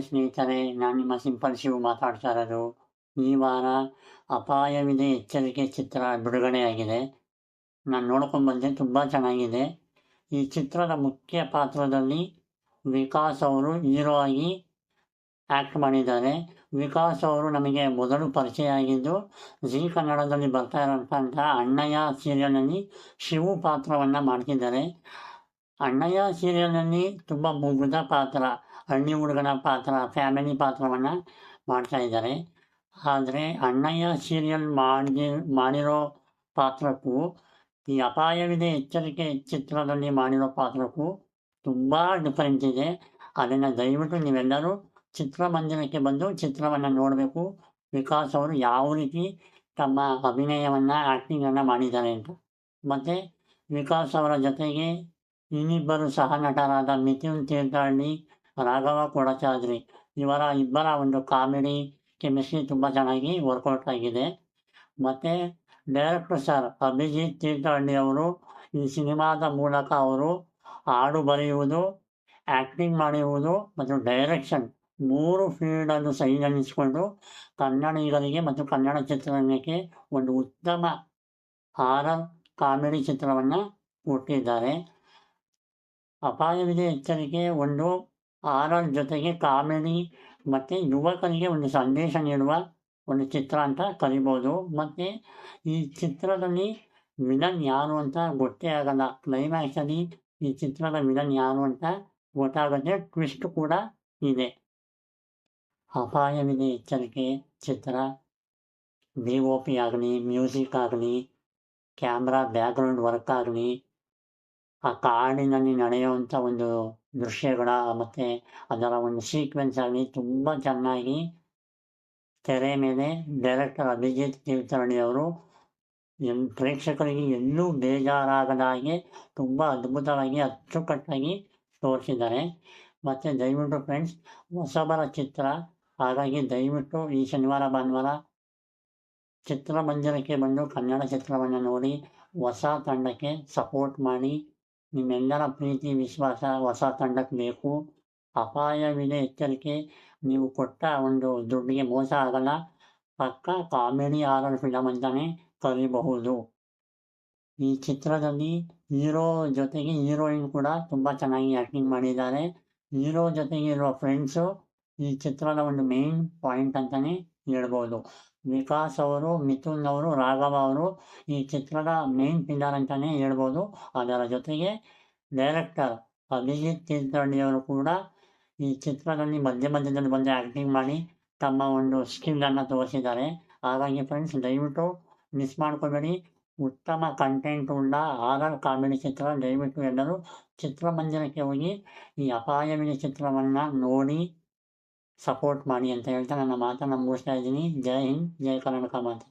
ಸ್ನೇಹಿತರೆ ನಾನು ನಿಮ್ಮ ಸಿಂಪಲ್ ಶಿವ್ ಮಾತಾಡ್ತಾ ಇರೋದು. ಈ ವಾರ ಅಪಾಯವಿದೆ ಎಚ್ಚರಿಕೆ ಚಿತ್ರ ಬಿಡುಗಡೆಯಾಗಿದೆ. ನಾನು ನೋಡ್ಕೊಂಡು ಬಂದೆ, ತುಂಬ ಚೆನ್ನಾಗಿದೆ. ಈ ಚಿತ್ರದ ಮುಖ್ಯ ಪಾತ್ರದಲ್ಲಿ ವಿಕಾಸ್ ಅವರು ಹೀರೋ ಆಗಿ ಆ್ಯಕ್ಟ್ ಮಾಡಿದ್ದಾರೆ. ವಿಕಾಸ್ ಅವರು ನಮಗೆ ಮೊದಲು ಪರಿಚಯ ಆಗಿದ್ದು, ಜೀ ಕನ್ನಡದಲ್ಲಿ ಬರ್ತಾ ಇರೋಂಥ ಅಣ್ಣಯ್ಯ ಸೀರಿಯಲ್ನಲ್ಲಿ ಶಿವು ಪಾತ್ರವನ್ನು ಮಾಡ್ತಿದ್ದಾರೆ. ಅಣ್ಣಯ್ಯ ಸೀರಿಯಲ್ನಲ್ಲಿ ತುಂಬ ಮುಗ್ಧ ಪಾತ್ರ ಹಳ್ಳಿ ಹುಡುಗನ ಪಾತ್ರ, ಫ್ಯಾಮಿಲಿ ಪಾತ್ರವನ್ನು ಮಾಡ್ತಾ ಇದ್ದಾರೆ. ಆದರೆ ಅಣ್ಣಯ್ಯ ಸೀರಿಯಲ್ ಮಾಡಿ ಮಾಡಿರೋ ಪಾತ್ರಕ್ಕೂ, ಈ ಅಪಾಯವಿದೆ ಎಚ್ಚರಿಕೆ ಚಿತ್ರದಲ್ಲಿ ಮಾಡಿರೋ ಪಾತ್ರಕ್ಕೂ ತುಂಬ ಡಿಫರೆಂಟ್ ಇದೆ. ಅದನ್ನು ದಯವಿಟ್ಟು ನೀವೆಲ್ಲರೂ ಚಿತ್ರಮಂದಿರಕ್ಕೆ ಬಂದು ಚಿತ್ರವನ್ನು ನೋಡಬೇಕು. ವಿಕಾಸ್ ಅವರು ಯಾವ ರೀತಿ ತಮ್ಮ ಅಭಿನಯವನ್ನು ಆ್ಯಕ್ಟಿಂಗನ್ನು ಮಾಡಿದ್ದಾರೆ ಅಂತ. ಮತ್ತು ವಿಕಾಸ್ ಅವರ ಜೊತೆಗೆ ಇನ್ನಿಬ್ಬರು ಸಹ ನಟರಾದ ಮಿಥುನ್ ತೀರ್ಥಹಳ್ಳಿ ರಾಘವ ಕೊಡಚಾದ್ರಿ ಇವರ ಇಬ್ಬರ ಒಂದು ಕಾಮಿಡಿ, ಕೆಮಿಸ್ಟ್ರಿ ತುಂಬ ಚೆನ್ನಾಗಿ ವರ್ಕೌಟ್ ಆಗಿದೆ. ಮತ್ತು ಡೈರೆಕ್ಟರ್ ಸರ್ ಅಭಿಜಿತ್ ತೀರ್ಥಹಳ್ಳಿ ಅವರು ಈ ಸಿನಿಮಾದ ಮೂಲಕ ಅವರು ಹಾಡು ಬರೆಯುವುದು ಆ್ಯಕ್ಟಿಂಗ್ ಮಾಡಿರುವುದು ಮತ್ತು ಡೈರೆಕ್ಷನ್ ಮೂರು ಫೀಲ್ಡನ್ನು ಸಂಯೋಜಿಸಿಕೊಂಡು ಕನ್ನಡಿಗರಿಗೆ ಮತ್ತು ಕನ್ನಡ ಚಿತ್ರರಂಗಕ್ಕೆ ಒಂದು ಉತ್ತಮ ಹಾರರ್ ಕಾಮಿಡಿ ಚಿತ್ರವನ್ನು ಕೊಟ್ಟಿದ್ದಾರೆ. ಅಪಾಯವಿದೆ ಎಚ್ಚರಿಕೆ ಒಂದು ಹಾರರ್ ಜೊತೆಗೆ ಕಾಮಿಡಿ ಮತ್ತು ಯುವಕರಿಗೆ ಒಂದು ಸಂದೇಶ ನೀಡುವ ಒಂದು ಚಿತ್ರ ಅಂತ ಕರಿಬೋದು. ಮತ್ತು ಈ ಚಿತ್ರದಲ್ಲಿ ವಿಲನ್ ಯಾರು ಅಂತ ಗೊತ್ತೇ ಆಗಲ್ಲ. ಕ್ಲೈಮ್ಯಾಕ್ಸಲ್ಲಿ ಈ ಚಿತ್ರದ ವಿಲನ್ ಯಾರು ಅಂತ ಗೊತ್ತಾಗುತ್ತೆ ಟ್ವಿಸ್ಟ್ ಕೂಡ ಇದೆ. ಅಪಾಯವಿದೆ ಎಚ್ಚರಿಕೆ ಚಿತ್ರ. ಬಿ ಒ ಪಿ ಆಗಲಿ ಮ್ಯೂಸಿಕ್ ಆಗಲಿ ಕ್ಯಾಮ್ರಾ ಬ್ಯಾಕ್ಗ್ರೌಂಡ್ ವರ್ಕ್ ಆಗಲಿ ಆ ಕಾಡಿನಲ್ಲಿ ನಡೆಯುವಂಥ ಒಂದು ದೃಶ್ಯಗಳ ಮತ್ತು ಅದರ ಒಂದು ಸೀಕ್ವೆನ್ಸ್ ಆಗಲಿ ತುಂಬ ಚೆನ್ನಾಗಿ ತೆರೆ ಮೇಲೆ ಡೈರೆಕ್ಟರ್ ಅಭಿಜಿತ್ ತೀರ್ಥಹಳ್ಳಿ ಅವರು ಎಲ್ ಪ್ರೇಕ್ಷಕರಿಗೆ ಎಲ್ಲೂ ಬೇಜಾರಾಗದ ಹಾಗೆ ತುಂಬ ಅದ್ಭುತವಾಗಿ, ಅಚ್ಚುಕಟ್ಟಾಗಿ ತೋರಿಸಿದ್ದಾರೆ. ಮತ್ತು ದಯವಿಟ್ಟು ಫ್ರೆಂಡ್ಸ್ ಹೊಸಬರ ಚಿತ್ರ, ಹಾಗಾಗಿ ದಯವಿಟ್ಟು ಈ ಶನಿವಾರ, ಭಾನುವಾರ ಚಿತ್ರಮಂದಿರಕ್ಕೆ ಬಂದು ಕನ್ನಡ ಚಿತ್ರವನ್ನು ನೋಡಿ, ಹೊಸ ತಂಡಕ್ಕೆ ಸಪೋರ್ಟ್ ಮಾಡಿ. ನಿಮ್ಮೆಲ್ಲರ ಪ್ರೀತಿ, ವಿಶ್ವಾಸ, ಹೊಸ ತಂಡಕ್ಕೆ ಬೇಕು. ಅಪಾಯವಿದೆ ಎಚ್ಚರಿಕೆ. ನೀವು ಕೊಟ್ಟ ಒಂದು ದುಡ್ಡಿಗೆ ಮೋಸ ಆಗಲ್ಲ. ಪಕ್ಕ ಕಾಮಿಡಿ ಆರರ್ ಫಿಲಮ್ ಅಂತಲೇ ಕರೀಬಹುದು ಈ ಚಿತ್ರದಲ್ಲಿ ಹೀರೋ ಜೊತೆಗೆ ಹೀರೋಯಿನ್ ಕೂಡ ತುಂಬ ಚೆನ್ನಾಗಿ ಆ್ಯಕ್ಟಿಂಗ್ ಮಾಡಿದ್ದಾರೆ. ಹೀರೋ ಜೊತೆಗೆ ಇರುವ ಫ್ರೆಂಡ್ಸು ಈ ಚಿತ್ರದ ಒಂದು ಮೇನ್ ಪಾಯಿಂಟ್ ಅಂತಲೇ ಹೇಳ್ಬೋದು. ವಿಕಾಸ್ ಅವರು ಮಿಥುನ್ ಅವರು ರಾಘವ ಅವರು ಈ ಚಿತ್ರದ ಮೇನ್ ಪಿಲ್ಲರ್ ಅಂತಲೇ ಹೇಳ್ಬೋದು. ಅದರ ಜೊತೆಗೆ ಡೈರೆಕ್ಟರ್ ಅಭಿಜಿತ್ ತೀರ್ಥಹಳ್ಳಿಯವರು ಕೂಡ ಈ ಚಿತ್ರದಲ್ಲಿ ಮಧ್ಯ ಮಧ್ಯದಲ್ಲಿ ಬಂದು ಆ್ಯಕ್ಟಿಂಗ್ ಮಾಡಿ ತಮ್ಮ ಒಂದು ಸ್ಕಿಲ್ಲನ್ನು ತೋರಿಸಿದ್ದಾರೆ. ಹಾಗಾಗಿ ಫ್ರೆಂಡ್ಸ್ ದಯವಿಟ್ಟು ಮಿಸ್ ಮಾಡ್ಕೋಬೇಡಿ. ಉತ್ತಮ ಕಂಟೆಂಟ್ ಉಳ್ಳ ಆರರ್ ಕಾಮಿಡಿ ಚಿತ್ರ ದಯವಿಟ್ಟು ಎಲ್ಲರೂ ಚಿತ್ರಮಂದಿರಕ್ಕೆ ಹೋಗಿ ಈ ಅಪಾಯವಿನ ಚಿತ್ರವನ್ನು ನೋಡಿ ಸಪೋರ್ಟ್ ಮಾಡಿ ಅಂತ ಹೇಳ್ತಾ ನನ್ನ ಮಾತನ್ನು ಮುಗಿಸ್ತಾ ಇದ್ದೀನಿ ಜೈ ಹಿಂದ್ ಜೈ ಕರ್ನಾಟಕ ಮಾತು